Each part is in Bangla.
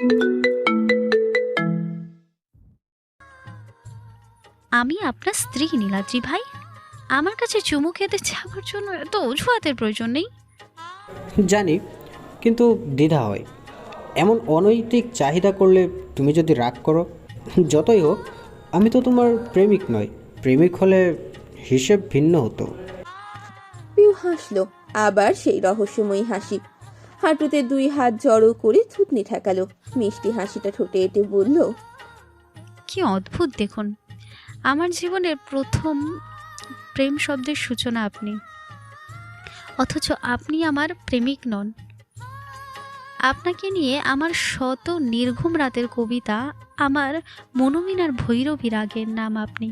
আমি আপনার স্ত্রী নীলাদ্রি ভাই। আমার কাছে চুমু খেতে চাওয়ার জন্য এত অজুহাতের প্রয়োজন নেই। জানি কিন্তু দ্বিধা হয়। এমন অনৈতিক চাহিদা করলে তুমি যদি রাগ করো যতই হোক আমি তো তোমার প্রেমিক নয় প্রেমিক হলে হিসেব ভিন্ন হতো। পিউ হাসলো আবার সেই রহস্যময়ী হাসি। হাঁটুতে দুই হাত জড়ো করে থুতনি ঠেকালো। মিষ্টি হাসিটা ঠোঁটে এঁটে বলল, কি অদ্ভুত দেখুন, আমার জীবনের প্রথম প্রেম শব্দের সূচনা আপনি। অথচ আপনি আমার প্রেমিক নন। আপনাকে নিয়ে আমার শত নির্ঘুম রাতের কবিতা, আমার মনোমিনার ভৈরবী রাগের নাম আপনি।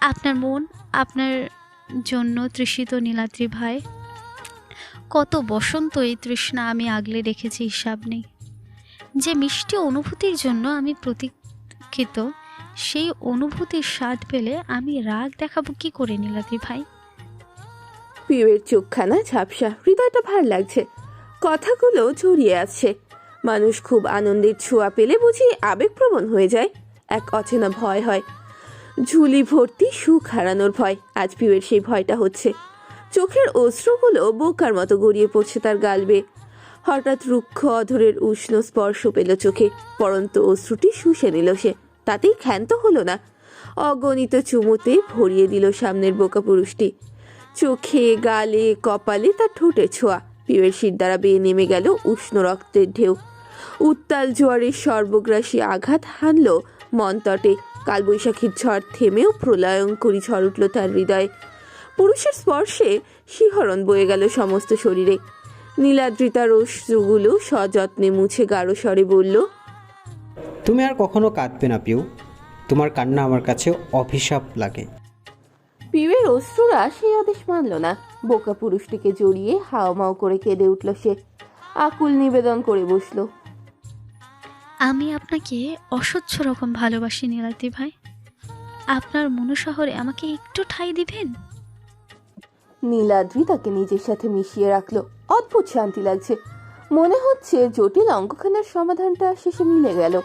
আপনার মন, আপনার জন্য তৃষিত নীলাদ্রি ভাই কত বসন্ত এই তৃষ্ণা আমি আগলে রেখেছি হিসাব নেই। যে মিষ্টি অনুভূতির জন্য আমি প্রতীক্ষিত, সেই অনুভূতির স্বাদ পেলে আমি রাগ দেখাবো কি করে নীলাদ্রি ভাই? পিউয়ের চোখখানা ঝাপসা, হৃদয়টা ভার লাগছে। কথাগুলো জড়িয়ে আছে। মানুষ খুব আনন্দের ছোঁয়া পেলে বুঝি আবেগপ্রবণ হয়ে যায়। এক অচেনা ভয় হয়। ঝুলি ভর্তি সুখ হারানোর ভয়। আজ পিউয়ের সেই ভয়টা হচ্ছে। চোখের অশ্রুগুলো বোকার মতো গড়িয়ে পড়ছে তার গালবে। হঠাৎ রুক্ষ অধরের উষ্ণ স্পর্শ পেল চোখে, পরন্ত অশ্রুটি শুষে নিল সে, তাতেই ক্ষান্ত হলো না। অগণিত চুমুতে ভরিয়ে দিল সামনের বোকা পুরুষটি। চোখে, গালে, কপালে তার ঠোঁটে ছোঁয়া পিউয়ের দ্বারা বেয়ে নেমে গেল উষ্ণ রক্তের ঢেউ। উত্তাল জোয়ারের সর্বগ্রাসী আঘাত হানল মনতটে কালবৈশাখীর ঝড় থেমেও প্রলয়ঙ্করী ঝড় উঠল তার হৃদয়ে। পুরুষের স্পর্শে শিহরণ বয়ে গেল সমস্ত শরীরে। নীলাদ্রিতার অশ্রুগুলো সযত্নে মুছে গাঢ় স্বরে বলল তুমি আর কখনো কাঁদবে না পিউ। তোমার কান্না আমার কাছে অভিশাপ লাগে। পিউয়ের অশ্রুরা সেই আদেশ মানল না। বোকা পুরুষটিকে জড়িয়ে হাওমাও করে কেঁদে উঠল সে। আকুল নিবেদন করে বসল আমি আপনাকে অসহ্য রকম ভালোবাসি নীলাদ্রি ভাই। আপনার মনুশহরে আমাকে একটু ঠাঁই দিবেন? নীলাদ্রি তাকে নিজের সাথে মিশিয়ে রাখল। অদ্ভুত শান্তি লাগছে। মনে হচ্ছে জটিল অঙ্কখানার সমাধানটা শেষে মিলে গেল।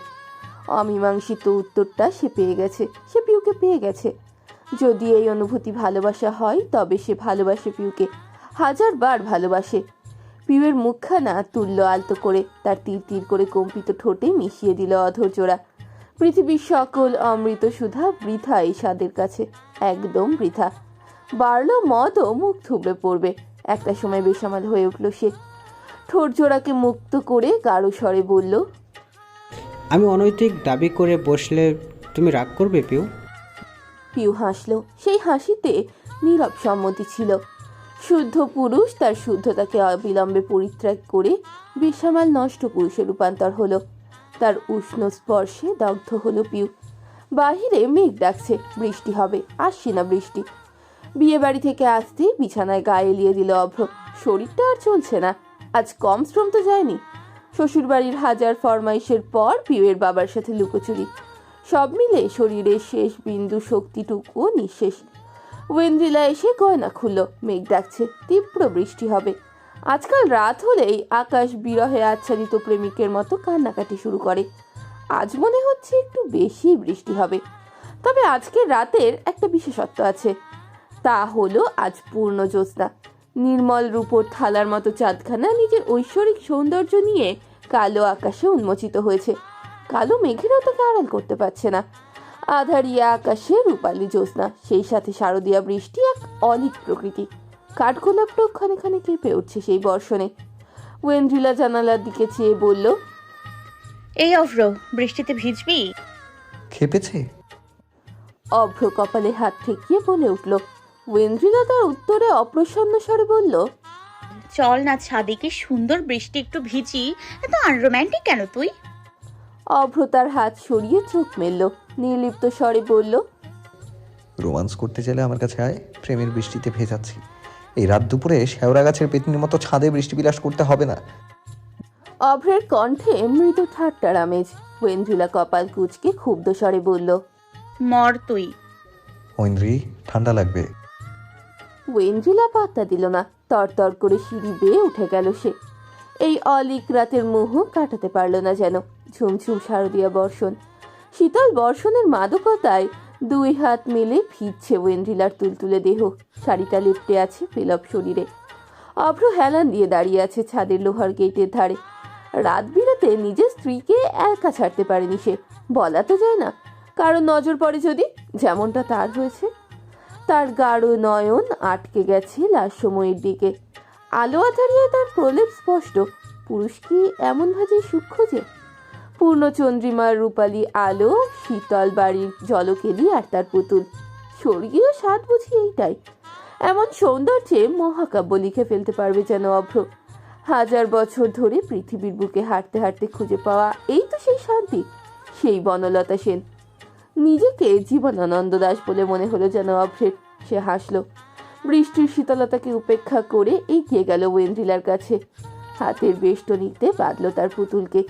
অমীমাংসিত উত্তরটা সে পেয়ে গেছে। সে পিউকে পেয়ে গেছে। যদি এই অনুভূতি ভালোবাসা হয়, তবে সে ভালোবাসে পিউকে। হাজার বার ভালোবাসে। পিউয়ের মুখখানা তুল্য আলতো করে তার তীর তীর করে কম্পিত ঠোঁটে মিশিয়ে দিল অধর জোড়া পৃথিবীর সকল অমৃত সুধা বৃথা এই স্বাদের কাছে। একদম বৃথা। বাড়লো মদও মুখ থুবড়ে পড়বে। একটা সময় বেসামাল হয়ে উঠল সে। ঠোঁট জোড়াকে মুক্ত করে গাঢ় স্বরে বলল আমি অনৈতিক দাবি করে বসলে তুমি রাগ করবে পিউ? পিউ হাসলো। সেই হাসিতে নীরব সম্মতি ছিল। শুদ্ধ পুরুষ তার শুদ্ধতাকে অবিলম্বে পরিত্যাগ করে বেসামাল নষ্ট পুরুষে রূপান্তর হলো। তার উষ্ণ স্পর্শে দগ্ধ হলো পিউ। বাহিরে মেঘ ডাকছে বৃষ্টি হবে আসছে না বৃষ্টি। বিয়ে বাড়ি থেকে আসতে বিছানায় গায়ে এলিয়ে দিল অভ্র। শরীরটা আর চলছে না। আজ কম শ্রম তো যায়নি। শ্বশুরবাড়ির হাজার ফরমাইশের পর পিউয়ের বাবার সাথে লুকোচুরি। সব মিলে শরীরের শেষ বিন্দু শক্তিটুকুও নিঃশেষ। ওয়েন্দ্রিলা এসে গয়না খুলল। মেঘ ডাকছে। তীব্র বৃষ্টি হবে। আজকাল রাত হলেই আকাশ বিরহে আচ্ছাদিত প্রেমিকের মতো কান্নাকাটি শুরু করে। আজ মনে হচ্ছে একটু বেশি বৃষ্টি হবে। তবে আজকের রাতের একটা বিশেষত্ব আছে। তা হলো আজ পূর্ণ জ্যোৎস্না নির্মল রূপোর থালার মতো চাঁদখানা নিজের ঐশ্বরিক সৌন্দর্য নিয়ে কালো আকাশে উন্মোচিত হয়েছে। কালো মেঘেরও তাকে আড়াল করতে পারছে না। আধারিয়া আকাশে রূপালী জ্যোৎস্না সেই সাথে শারদীয়া বৃষ্টি এক অলিক প্রকৃতি। কাঠগোলাপটাও ক্ষণে ক্ষণে কেঁপে উঠছে সেই বর্ষণে। ওয়েন্দ্রিলা জানালার দিকে চেয়ে বলল এই অভ্র বৃষ্টিতে ভিজবি? খেপেছে। অভ্র কপালে হাত ঠেকিয়ে বলে উঠল ওয়েন্দ্রিলা তার উত্তরে অপ্রসন্ন স্বরে বলল চল না ছাদে কি সুন্দর বৃষ্টি একটু ভিজি এত আনরোম্যান্টিক কেন তুই? অভ্র তার হাত সরিয়ে চোখ মেলল। নির্লিপ্ত স্বরে বলল রোমান্স করতে চাইলে আমার কাছে আয় প্রেমের বৃষ্টিতে ভেজাচ্ছি। এই রাত দুপুরে শেওড়া গাছের পেতনির মতো ছাদে বৃষ্টি বিলাস করতে হবে না। অভ্রের কণ্ঠে মৃদু ঠাট্টার আমেজ। ওয়েন্দ্রিলা কপাল কুচকে ক্ষুব্ধ স্বরে বলল মর তুই। ঐন্দ্রি ঠান্ডা লাগবে। ওয়েন্দ্রিলা পাত্তা দিল না। তরতর করে সিঁড়ি বেয়ে উঠে গেল সে। এই অলিক রাতের মোহ কাটাতে পারল না যেন। ঝুমঝুম শারদীয়া বর্ষণ। শীতল বর্ষণের মাদকতায় দুই হাত মেলে ভিজছে ওয়েন্ড্রিলার তুলতুলে দেহ। শাড়িটা লিপটে আছে পেলব শরীরে। অভ্র হেলান দিয়ে দাঁড়িয়ে আছে ছাদের লোহার গেটের ধারে। রাত বিরাতে নিজের স্ত্রীকে একা ছাড়তে পারেনি সে। বলা তো যায় না। কারণ নজর পড়ে যদি, যেমনটা তার হয়েছে। তার গাঢ় নয়ন আটকে গেছে লাশ সময়ের দিকে। আলো আধারিয়ে তার প্রলেপ স্পষ্ট। পুরুষ কি এমন ভাবে সূক্ষ্ম যে? পূর্ণচন্দ্রিমার রূপালী আলো, শীতল বাড়ির জলকেলি আর তার পুতুল। স্বর্গীয় স্বাদ বুঝি এইটাই। এমন সৌন্দর্যে মহাকাব্য লিখে ফেলতে পারবে যেন অভ্র। হাজার বছর ধরে পৃথিবীর বুকে হাঁটতে হাঁটতে খুঁজে পাওয়া এই তো সেই শান্তি, সেই বনলতা সেন। নিজেকে জীবনানন্দ দাস বলে মনে হলো যেন অভ্রের সে হাসলো। বৃষ্টির শীতলতাকে উপেক্ষা করে এগিয়ে গেল ওয়েন্দ্রিলার কাছে। হাতের বেষ্টনীতে বাঁধল তার পুতুলকে।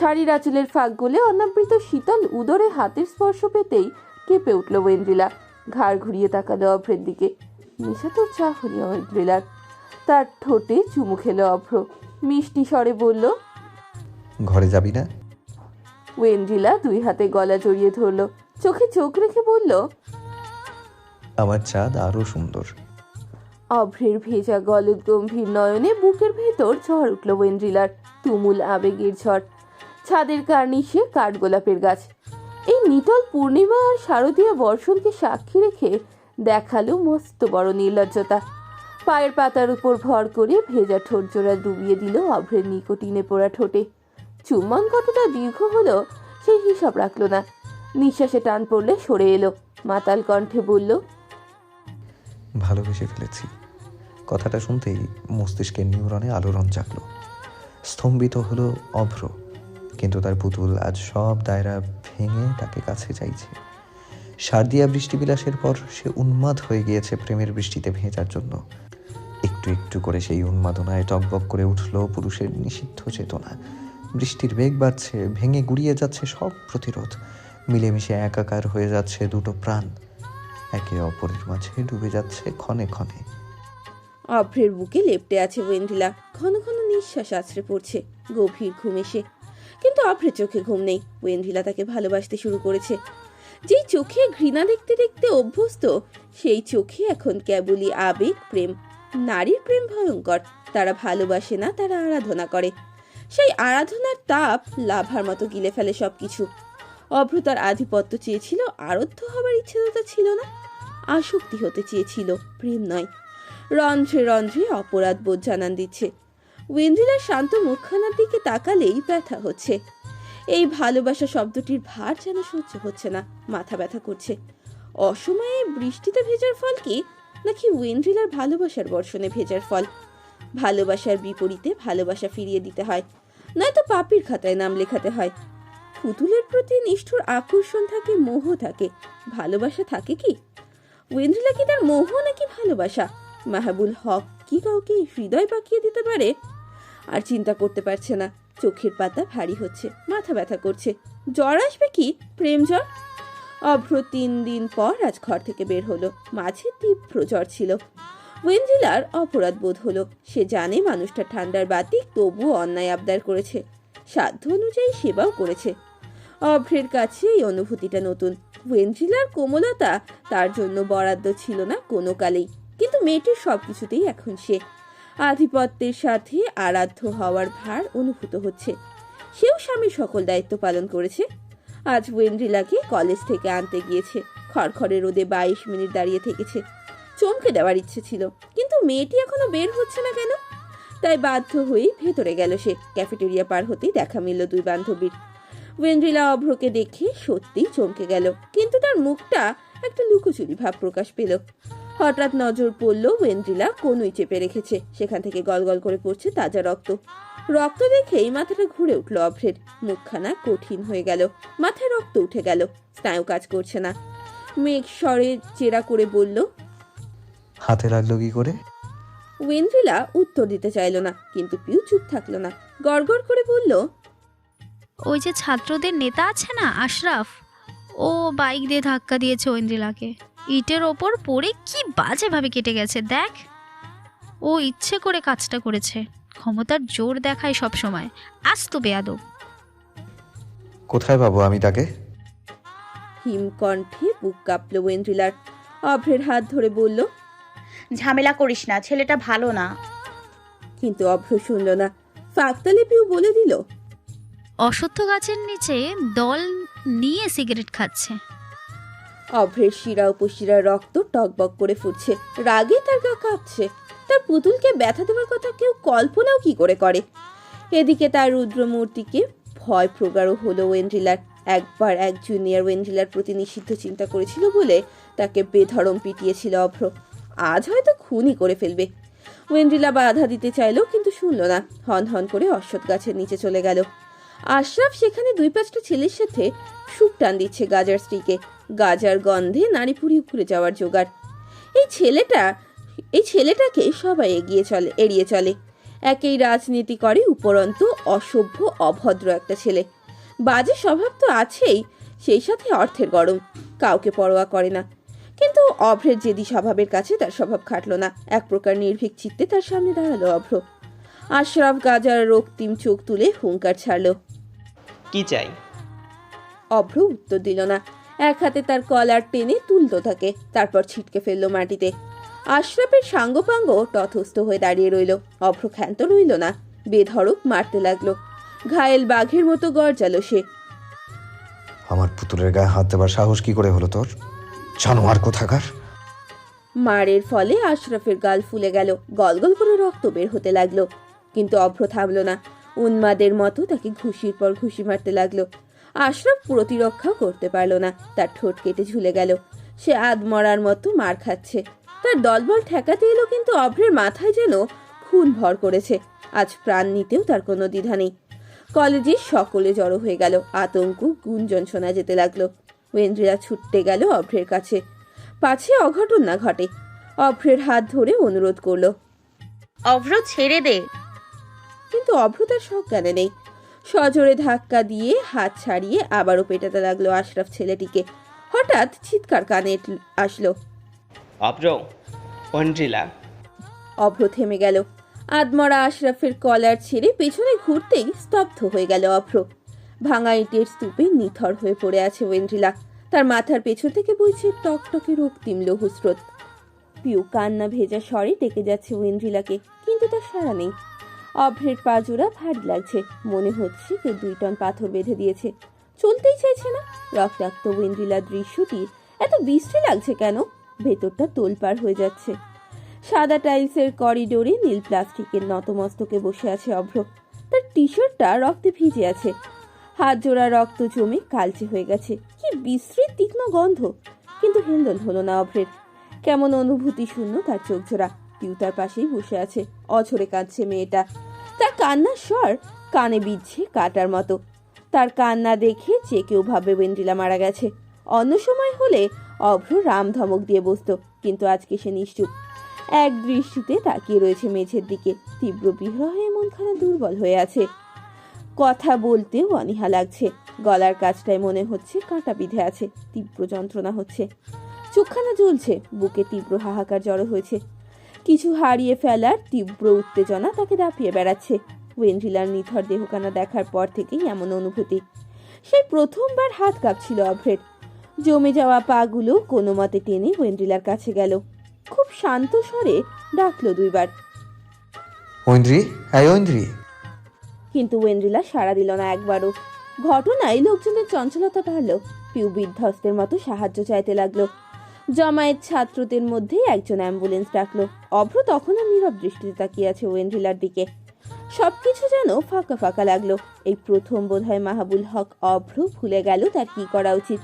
শাড়ির আঁচলের ফাঁক গলে অনাবৃত শীতল উদরে হাতের স্পর্শ পেতেই কেঁপে উঠল ওয়েন্দ্রিলা ঘাড় ঘুরিয়ে তাকালো অভ্রের দিকে। নেশা তোর চা হলি ওয়েন্দ্রিলার তার ঠোঁটে চুমু খেলো অভ্র। মিষ্টি স্বরে বলল, ঘরে যাবি না? ওয়েন্দ্রিলা দুই হাতে গলা জড়িয়ে ধরলো। চোখে চোখ রেখে বলল আমার চাঁদ আরও সুন্দর। অভ্রের ভেজা গলদ গম্ভীর নয়নে বুকের ভেতর ঝড় উঠল ওয়েন্দ্রিলার তুমুল আবেগের ঝড়। ছাদের কার্নিশে কাঠগোলাপের গাছ। এই নিটল পূর্ণিমা আর শারদীয় বর্ষণকে সাক্ষী রেখে দেখাল মস্ত বড় নির্লজ্জতা। পায়ের পাতার উপর ভর করে ভেজা ঠোঁট জোড়া ডুবিয়ে দিল অভ্রের নিকটিনে পোড়া ঠোঁটে। চুম্বন কতটা দীর্ঘ হলো সেই হিসাব রাখল না। নিঃশ্বাসে টান পড়লে সরে এলো, মাতাল কণ্ঠে বলল, ভালোবেসে ফেলেছি। কথাটা শুনতেই মস্তিষ্কের নিউরনে আলোড়ন জাগলো। স্তম্ভিত হলো অভ্র, কিন্তু তার পুতুল আজ সব দায়রা ভেঙে তাকে কাছে চাইছে। সারদিয়া বৃষ্টিবিলাসের পর সে উন্মাদ হয়ে গিয়েছে প্রেমের বৃষ্টিতে ভেজার জন্য। একটু একটু করে সেই উন্মাদনায় টকবক করে উঠল পুরুষের নিষিদ্ধ চেতনা। বৃষ্টির বেগ বাড়ছে, ভেঙে গুড়িয়ে যাচ্ছে সব প্রতিরোধ। মিলেমিশে একাকার হয়ে যাচ্ছে দুটো প্রাণ। একে অপরের মাঝে ডুবে যাচ্ছে ক্ষণে ক্ষণে। অভ্রের বুকে লেপটে আছে ওয়েন্দ্রিলা ঘন ঘন নিঃশ্বাস আছড়ে পড়ছে, গভীর ঘুম এসে। কিন্তু অভ্রের চোখে ঘুম নেই। ওয়েন্দ্রিলা তাকে ভালোবাসতে শুরু করেছে। যেই চোখে ঘৃণা দেখতে দেখতে অভ্যস্ত, সেই চোখে এখন কেবলই আবেগ, প্রেম। নারীর প্রেম ভয়ঙ্কর। তারা ভালোবাসে না, তারা আরাধনা করে। সেই আরাধনার তাপ লাভার মতো গিলে ফেলে সব কিছু অভ্রতার আধিপত্য চেয়েছিল আরধ্য হবার ইচ্ছে তো ছিল না, আসক্তি হতে চেয়েছিল, প্রেম নয়। রন্ধ্রে রন্ধ্রে অপরাধ বোধ জানান দিচ্ছে। ওয়েন্দ্রিলার শান্ত মুখখানার দিকে তাকালেই ব্যথা হচ্ছে। এই ভালোবাসা শব্দটির ভার যেন সহ্য হচ্ছে না, মাথা ব্যথা করছে। অসময়ে বৃষ্টিতে ভেজার ফল কি, নাকি ওয়েন্দ্রিলার ভালোবাসার বর্ষণে ভেজার ফল? ভালোবাসার বিপরীতে ভালোবাসা ফিরিয়ে দিতে হয়। নয়তো পাপির খাতায় নাম লেখাতে হয়। পুতুলের প্রতি নিষ্ঠুর আকর্ষণ থাকে, মোহ থাকে। ভালোবাসা থাকে কি? ওয়েন্দ্রিলা কি তার মোহ নাকি ভালোবাসা? মাহাবুল হক কি কাউকে হৃদয় পাকিয়ে দিতে পারে? আর চিন্তা করতে পারছে না। চোখের পাতা ভারী হচ্ছে, মাথা ব্যথা করছে। জ্বর আসবে কি? প্রেম জ্বর? অভ্র তিন দিন পর আজ ঘর থেকে বের হলো। মাঝে তীব্র জ্বর ছিল। ওয়েন্দ্রিলার অপরাধ বোধ হলো। সে জানে মানুষটা ঠান্ডার বাতি তবুও অন্যায় আবদার করেছে। সাধ্য অনুযায়ী সেবাও করেছে। অভ্রের কাছে এই অনুভূতিটা নতুন। ওয়েন্দ্রিলার কোমলতা তার জন্য বরাদ্দ ছিল না কোনো কালেই। কিন্তু মেয়েটির সব কিছুতেই এখন সে। আধিপত্যের সাথে আরাধ্য হওয়ার ভার অনুভূত হচ্ছে। সেও স্বামীর সকল দায়িত্ব পালন করেছে। আজ ওয়েন্ড্রিলাকে কলেজ থেকে আনতে গিয়েছে। খড়খড়ে রোদে বাইশ মিনিট দাঁড়িয়ে থেকেছে। চমকে দেওয়ার ইচ্ছে ছিল। কিন্তু মেয়েটি এখনও বের হচ্ছে না কেন? তাই বাধ্য হয়েই ভেতরে গেল সে। ক্যাফেটেরিয়া পার হতেই দেখা মিলল দুই বান্ধবীর। ওয়েন্ড্রিলা অভ্রকে দেখে সত্যিই চমকে গেল। কিন্তু তার মুখটা একটা লুকোচুরি ভাব প্রকাশ পেল। হঠাৎ নজর পড়ল ওয়েন্দ্রিলা কোনই চেপে রেখেছে। সেখান থেকে গলগল করে পড়ছে তাজা রক্ত। রক্ত দেখেই মাথাটা ঘুরে উঠল অভ্রের। মুখখানা কঠিন হয়ে গেল। মাথায় রক্ত উঠে গেল। স্নায়ু কাজ করছে না। মেঘ স্বরে চেরা করে বলল হাতে লাগল কি করে? ওয়েন্দ্রিলা উত্তর দিতে চাইল না কিন্তু পিউ চুপ থাকল না। গড়গড় করে বলল ওই যে ছাত্রদের নেতা আছে না আশরাফ? ও বাইক দিয়ে ধাক্কা দিয়েছে ঐন্দ্রিলাকে ইটের ওপর পড়ে কি বাজেভাবে কেটে গেছে দেখ। ও ইচ্ছে করে কাজটা করেছে ক্ষমতার জোর দেখায় সব সময়। আজ তো বেয়াদব। কোথায় পাবো আমি তাকে? হিমকণ্ঠে বুক কাঁপল ওয়েন্ড্রিলার অভ্রের হাত ধরে বলল ঝামেলা করিস না ছেলেটা ভালো না। কিন্তু অভ্র শুনল না। ফাঁকতালে পিউ বলে দিল। অসত্য গাছের নিচে দল নিয়ে সিগারেট খাচ্ছে। অভ্রের শিরা উপশিরা রক্ত টকবক করে ফুটছে। রাগে তার গা কাঁপছে। তার পুতুলকে ব্যথা দেওয়ার কথা কেউ কল্পনাও কি করে করে? এদিকে তার রুদ্রমূর্তিকে ভয় প্রগাঢ় হলো ওয়েন্ড্রিলার। একবার এক জুনিয়র ওয়েন্ড্রিলার প্রতি নিষিদ্ধ চিন্তা করেছিল বলে তাকে বেধরম পিটিয়েছিল অভ্র। আজ হয়তো খুনই করে ফেলবে। ওয়েন্ড্রিলা বাধা দিতে চাইলো কিন্তু শুনল না। হন হন করে অশ্বত্থ গাছের নিচে চলে গেল। আশরাফ সেখানে দুই পাঁচটা ছেলের সাথে সুখ টান দিচ্ছে গাজার স্ত্রীকে। গাজার গন্ধে নারীপুরি ঘুরে যাওয়ার জোগাড়। এই ছেলেটা, এই ছেলেটাকে সবাই এগিয়ে চলে, এড়িয়ে চলে। একেই রাজনীতি করে উপরন্তু অসভ্য, অভদ্র একটা ছেলে। বাজে স্বভাব তো আছেই, সেই সাথে অর্থের গরম। কাউকে পরোয়া করে না। কিন্তু অভ্রের জেদি স্বভাবের কাছে তার স্বভাব খাটলো না। এক প্রকার নির্ভীক চিত্তে তার সামনে দাঁড়াল অভ্র। আশরাফ গাজার রক্তিম চোখ তুলে হুঙ্কার ছাড়লো। কি চাই? অভ্র উত্তর দিল না। এক হাতে তার কলার টেনে তুলতো থাকে তারপর ছিটকে ফেলল মাটিতে। আশরাফের সাঙ্গপাঙ্গ তথস্থ হয়ে দাঁড়িয়ে রইল। অভ্র ক্ষান্ত রইল না বেধড়ক মারতে লাগল। ঘায়েল বাঘের মতো গর্জালো সে। আমার পুতুলের গায়ে হাত দেবার সাহস কি করে হলো তোর? জানোয়ার কোথাকার? মারের ফলে আশরাফের গাল ফুলে গেল, গলগল করে রক্ত বের হতে লাগল। কিন্তু অভ্র থামলো না। উন্মাদের মতো তাকে ঘুষির পর ঘুষি মারতে লাগল। আশরাফ প্রতিরক্ষাও করতে পারল না। তার ঠোঁট কেটে ঝুলে গেল। সে আদ মরার মতো মার খাচ্ছে। তার দলবল ঠেকাতে এলো কিন্তু অভ্রের মাথায় যেন খুন ভর করেছে। আজ প্রাণ নিতেও তার কোনো দ্বিধা নেই। কলেজে সকলে জড়ো হয়ে গেল। আতঙ্ক, গুঞ্জন শোনা যেতে লাগল। ওয়েন্দ্রিয়া ছুটতে গেল অভ্রের কাছে। পাছে অঘটন না ঘটে। অভ্রের হাত ধরে অনুরোধ করল অভ্র ছেড়ে দে। কিন্তু অভ্র তার সজ্ঞানে নেই। সজোরে ধাক্কা দিয়ে হাত ছাড়িয়ে আবারও পেটাতে লাগল আশরাফ ছেলেটিকে। হঠাৎ চিৎকার কানে আসলো অন্ড্রিলা অভ্র থেমে গেল। আদমরা আশরাফের কলার ছেড়ে পেছনে ঘুরতেই স্তব্ধ হয়ে গেল অভ্র। ভাঙা ইটের স্তূপে নিথর হয়ে পড়ে আছে ওয়েন্ড্রিলা। তার মাথার পেছন থেকে বইছে টকটকে রক্তিম লৌহস্রোত পিউ কান্না ভেজা স্বরে ডেকে যাচ্ছে ওয়েন্ড্রিলাকে, কিন্তু তার সারা নেই। অভ্রের পা পাজোড়া ভারী লাগছে, মনে হচ্ছে কেউ দুই টন পাথর বেঁধে দিয়েছে। চলতেই চাইছে না। রক্তাক্ত ওয়েন্ড্রিলার দৃশ্যটি, এত বিশ্রী লাগছে কেন? ভেতরটা তোলপাড় হয়ে যাচ্ছে। সাদা টাইলসের করিডোরে নীল প্লাস্টিকের নতমস্তকে বসে আছে অভ্র। তার টি শার্টটা রক্তে ভিজে আছে। হাত জোড়া রক্ত জমে কালচে হয়ে গেছে। কি বিশ্রী তীক্ষ্ণ গন্ধ। কিন্তু হেন্দল হলো না অভ্রের। কেমন অনুভূতি শূন্য তার চোখ জোড়া। পিউ তার পাশেই বসে আছে। অঝরে কাঁদছে মেয়েটা। তার কান্নার স্বর কানে বিচ্ছে কাটার মতো। তার কান্না দেখে যে কেউ ভাবে ওয়েন্ড্রিলা মারা গেছে। অন্য সময় হলে অভ্র রাম ধমক দিয়ে বসত, কিন্তু আজকে সে নিশ্চুপ। এক দৃষ্টিতে তাকিয়ে রয়েছে মেঝের দিকে। তীব্র বিরহে মনখানা দুর্বল হয়ে আছে। কথা বলতেও অনীহা লাগছে। গলার কাজটায় মনে হচ্ছে কাঁটা বিধে আছে, তীব্র যন্ত্রণা হচ্ছে। চোখখানা জ্বলছে, বুকে তীব্র হাহাকার জড়ো হয়েছে। কিছু হারিয়ে ফেলার তীব্র উত্তেজনা তাকে দাপিয়ে বেড়াচ্ছে। ওয়েন্ড্রিলার নিথর দেহখানা দেখার পর থেকেই এমন অনুভূতি। সেই প্রথমবার হাত কাঁপছিল অভ্রের। জমে যাওয়া পাগুলো কোনো মতে টেনে ওয়েন্ড্রিলার কাছে গেল। খুব শান্ত স্বরে ডাকলো দুইবার। ঐন্দ্রি হ্যাঁ ঐন্দ্রি। কিন্তু ওয়েন্ড্রিলা সাড়া দিল না একবারও। ঘটনায় লোকজনের চঞ্চলতা বাড়ল, পিউ বিধ্বস্তের মতো সাহায্য চাইতে লাগল। জমায়েত ছাত্রদের মধ্যে একজন অ্যাম্বুলেন্স ডাকলো। অভ্র তখনও নীরব দৃষ্টিতে তাকিয়ে আছে ওয়েন্ড্রিলার দিকে। সবকিছু যেন ফাঁকা ফাঁকা লাগল। এই প্রথম বোধহয় মাহাবুল হক অভ্র ভুলে গেল তার কি করা উচিত।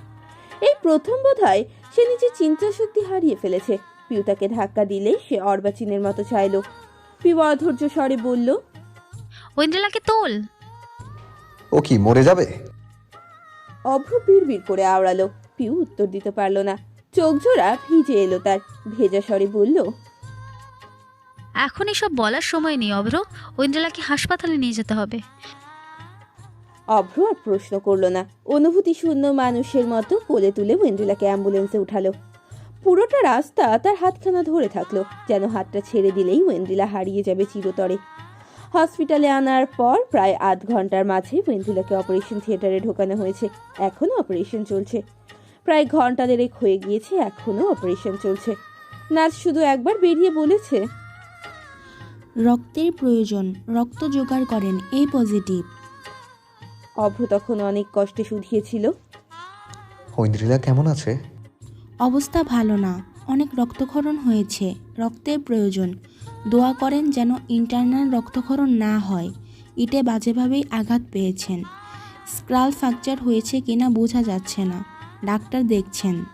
এই প্রথম বোধহয় সে নিজের চিন্তা শক্তি হারিয়ে ফেলেছে। পিউ তাকে ধাক্কা দিলে সে অর্বাচীনের মতো চাইলো। পিউ অধৈর্য স্বরে বলল ঐন্দ্রিলাকে তোল। ও কি মরে যাবে? অভ্র বিড়বিড় করে আওড়ালো। পিউ উত্তর দিতে পারল না। চোখ জোড়া ভিজে এলো তার। ভেজা স্বরে বলল এখন এসব বলার সময় নেই অভ্র। ঐন্দ্রিলাকে হাসপাতালে নিয়ে যেতে হবে। অভ্র আর প্রশ্ন করল না। অনুভূতি শূন্য মানুষের মতো কোলে তুলে ওয়েন্ড্রিলাকে অ্যাম্বুলেন্সে উঠালো। পুরোটা রাস্তা তার হাতখানা ধরে থাকল যেন হাতটা ছেড়ে দিলেই ওয়েন্ড্রিলা হারিয়ে যাবে চিরতরে। হসপিটালে আনার পর প্রায় আধ ঘণ্টার মাঝে ওয়েন্দ্রিলাকে অপারেশন থিয়েটারে ঢোকানো হয়েছে। এখনও অপারেশন চলছে। প্রায় ঘণ্টা দেড়েক হয়ে গিয়েছে এখনও অপারেশন চলছে। নার্স শুধু একবার বেরিয়ে বলেছে। রক্তের প্রয়োজন রক্ত জোগাড় করেন এ পজিটিভ। অভ্র তখন অনেক কষ্টে শুধিয়েছিল। ঐন্দ্রিলা কেমন আছে? অবস্থা ভালো না অনেক রক্তক্ষরণ হয়েছে রক্তের প্রয়োজন। দোয়া করেন যেন ইন্টারনাল রক্তক্ষরণ না হয়। ইটে বাজেভাবেই আঘাত পেয়েছেন। স্ক্রাল ফ্র্যাকচার হয়েছে কিনা বোঝা যাচ্ছে না। ডাক্তার দেখছেন।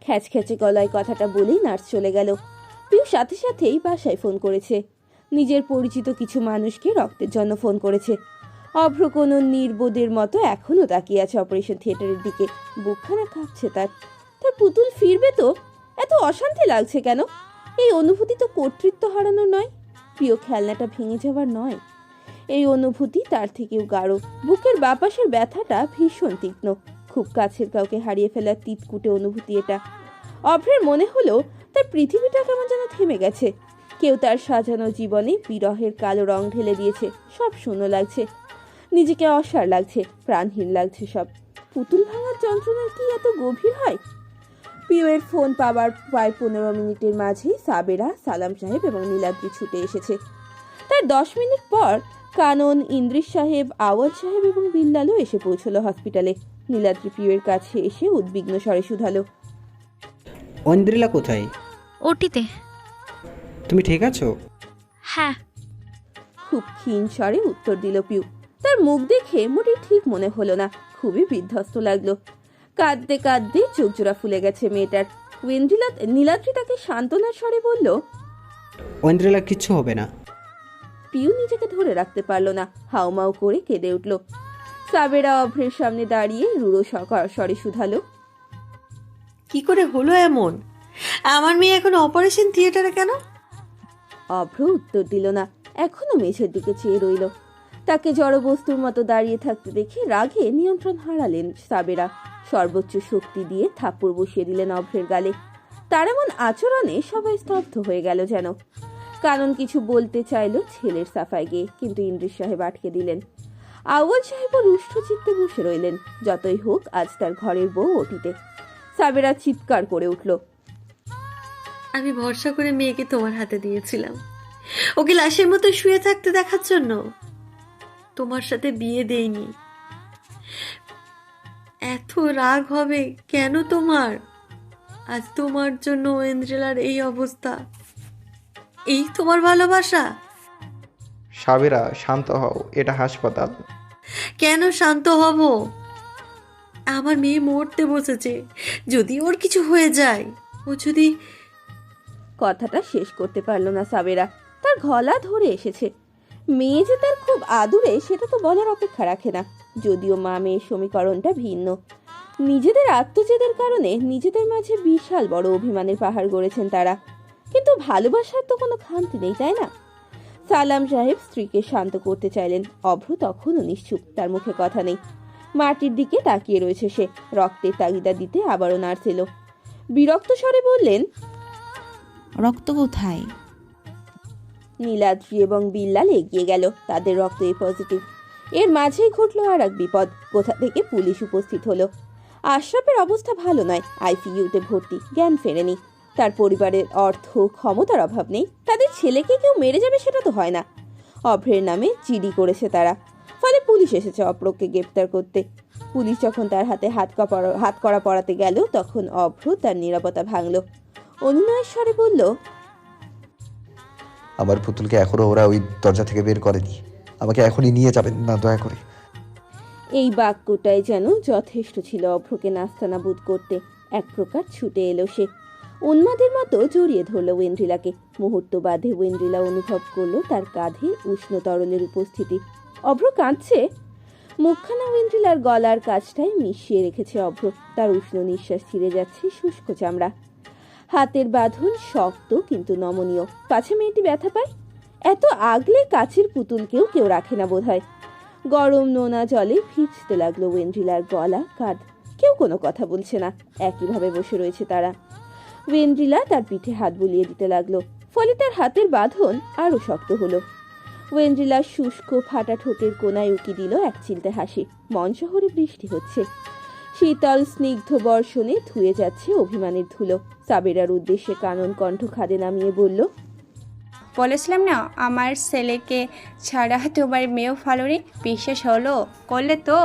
খ্যাচখ্যাচে গলায় কথাটা বলেই নার্স চলে গেল। পিউ সাথে সাথেই বাসায় ফোন করেছে। নিজের পরিচিত কিছু মানুষকে রক্তের জন্য ফোন করেছে। অভ্র কোনো নির্বোধের মতো এখনও তাকিয়ে আছে অপারেশন থিয়েটারের দিকে। বুকখানা কাঁপছে তার। তার পুতুল ফিরবে তো? এত অশান্তি লাগছে কেন? এই অনুভূতি তো কর্তৃত্ব হারানোর নয়, প্রিয় খেলনাটা ভেঙে যাওয়ার নয়। এই অনুভূতি তার থেকেও গাঢ়, বুকের বাপাসের ব্যথাটা ভীষণ তীক্ষ্ণ। খুব কাছের কাউকে হারিয়ে ফেলার তিতকুটে অনুভূতি এটা। অভ্রের মনে হলো, তার পৃথিবীটা কেমন যেন থেমে গেছে। কেউ তার সাজানো জীবনে বিরহের কালো রং ঢেলে দিয়েছে, সব শূন্য লাগছে। নিজেকে অসার লাগছে, প্রাণহীন লাগছে সব। পুতুল ভাঙার যন্ত্রণা কি এত গভীর হয়? পিওয়ের ফোন পাবার প্রায় পনেরো মিনিটের মাঝেই সাবেরা সালাম সাহেব এবং নীলাদ্রি ছুটে এসেছে। তার দশ মিনিট পর কানন ইন্দ্রিস সাহেব আওয়াজ সাহেব এবং বিল্লালও এসে পৌঁছলো হসপিটালে। নীলাদ্রি পিওয়ের কাছে এসে উদ্বিগ্ন স্বরে শুধালো। ঐন্দ্রিলা কোথায়? ওটিতে। তুমি ঠিক আছো? হ্যাঁ। খুব ক্ষীণ স্বরে উত্তর দিল পিউ। তার মুখ দেখে মোটেই ঠিক মনে হলো না। খুবই বিধ্বস্ত লাগল। কাঁদতে কাঁদতে চোখ জোড়া ফুলে গেছে মেয়েটার। ওয়েন্দ্রিলা নীলাদ্রি তাকে সান্ত্বনার স্বরে বলল ঐন্দ্রিলা কিচ্ছু হবে না। পিউ নিজেকে ধরে রাখতে পারল না হাউমাউ করে কেঁদে উঠল। সাবেরা অভ্রের সামনে দাঁড়িয়ে রুড়ো স্বর- স্বরে শুধালো কি করে হলো এমন? আমার মেয়ে এখন অপারেশন থিয়েটারে কেন? অভ্র উত্তর দিল না এখনও মেঝের দিকে চেয়ে রইল। তাকে জড়বস্তুর মতো দাঁড়িয়ে থাকতে দেখে রাগে নিয়ন্ত্রণ হারালেন সাবেরা। সর্বোচ্চ শক্তি দিয়ে থাপ্পড় বসিয়ে দিলেন অভ্রের গালে। তার এমন আচরণে সবাই স্তব্ধ হয়ে গেল যেন। কারণ কিছু বলতে চাইল ছেলের সাফায় গিয়ে কিন্তু ইন্দ্রিস সাহেব আটকে দিলেন। আউয়াল সাহেব রুষ্ট চিত্তে বসে রইলেন, যতই হোক আজ তার ঘরের বউ অতীতে। সাবেরা চিৎকার করে উঠল, আমি ভরসা করে মেয়েকে তোমার হাতে দিয়েছিলাম। ওকে লাশের মতো শুয়ে থাকতে দেখার জন্য। তোমার সাথে বিয়ে দেইনি। এত রাগ হবে কেন তোমার? আজ তোমার জন্য ঐন্দ্রেলার এই অবস্থা। এই তোমার ভালোবাসা? সাবেরা শান্ত হও এটা হাসপাতাল। কেন শান্ত হব? আমার মেয়ে মরতে বসেছে। যদি ওর কিছু হয়ে যায় ও যদি কথাটা শেষ করতে পারল না সাবেরা। তার গলা ধরে এসেছে। মেয়ে যে তার খুব আদুরে সেটা তো বলার অপেক্ষা রাখে না। যদিও মা মেয়ের সমীকরণটা ভিন্ন। নিজেদের আত্মজেদের কারণে নিজেদের মাঝে বিশাল বড় অভিমানের পাহাড় গড়েছেন তারা। কিন্তু ভালোবাসার তো কোনো খান্তি নেই তাই না? সালাম সাহেব স্ত্রীকে শান্ত করতে চাইলেন। অভ্র তখনও নিশ্চুপ তার মুখে কথা নেই। মাটির দিকে তাকিয়ে রয়েছে সে রক্তের তাগিদা দিতে আবারও এলো। বিরক্ত স্বরে বললেন রক্ত কোথায়? নীলাদ্রি এবং বিল্লাল এগিয়ে গেল। তাদের রক্ত এ পজিটিভ। এর মাঝেই ঘটলো আর এক বিপদ। কোথা থেকে পুলিশ উপস্থিত হলো? আশরাফের অবস্থা ভালো নয়। আইসিইউতে ভর্তি, জ্ঞান ফেরেনি। তার পরিবারের অর্থ, ক্ষমতার অভাব নেই। তাদের ছেলেকে কেউ মেরে যাবে সেটা তো হয় না। অভ্রের নামে জিডি করেছে তারা। ফলে পুলিশ এসেছে অপ্রকে গ্রেপ্তার করতে। পুলিশ যখন তার হাতে হাত হাত করা পড়াতে গেল, তখন অভ্র তার নিরাপত্তা ভাঙল। অনুনয়ের স্বরে বলল, আমার পুতুলকে এখনও ওরা ওই দরজা থেকে বের করেনি। আমাকে এখনই নিয়ে যাবেন, না দয়া করে। এই বাক্যটাই যেন যথেষ্ট ছিল অভ্রকে নাস্তানা নাস্তানাবুদ করতে। এক প্রকার ছুটে এলো সে। উন্মাদের মতো জড়িয়ে ধরলো ওয়েন্ড্রিলাকে মুহূর্ত বাদে ওয়েন্ড্রিলা অনুভব করল তার কাঁধে উষ্ণ তরলের উপস্থিতি। অভ্র কাঁদছে। মুখখানা ওয়েন্ড্রিলার গলার কাছটায় মিশিয়ে রেখেছে অভ্র। তার উষ্ণ নিঃশ্বাস ছিঁড়ে যাচ্ছে শুষ্ক চামড়া। হাতের বাঁধন শক্ত কিন্তু নমনীয়। পাছে মেয়েটি ব্যথা পায়? এত আগলে কাছের পুতুলকেও কেউ রাখে না বোধ গরম নোনা জলে ভিজতে লাগল ওয়েন্ড্রিলার গলা, কাঁধ। কেউ কোনো কথা বলছে না, একইভাবে বসে রয়েছে তারা। ওয়েন্ড্রিলা তার পিঠে হাত বুলিয়ে দিতে লাগল, ফলে তার হাতের বাঁধন আরও শক্ত হলো। ওয়েন্ড্রিলার শুষ্ক ফাটা ঠোঁটের কোনায় উকি দিল এক চিলতে হাসি, মন শহরে বৃষ্টি হচ্ছে। শীতল স্নিগ্ধ বর্ষণে ধুয়ে যাচ্ছে অভিমানের ধুলো। সাবেরার উদ্দেশ্যে কানন কণ্ঠ খাদে নামিয়ে বলল বলেছিলাম না আমার ছেলেকে ছাড়া তোমার মেয়েও ফালুরি বিশ্বাস হলো? করলে তো?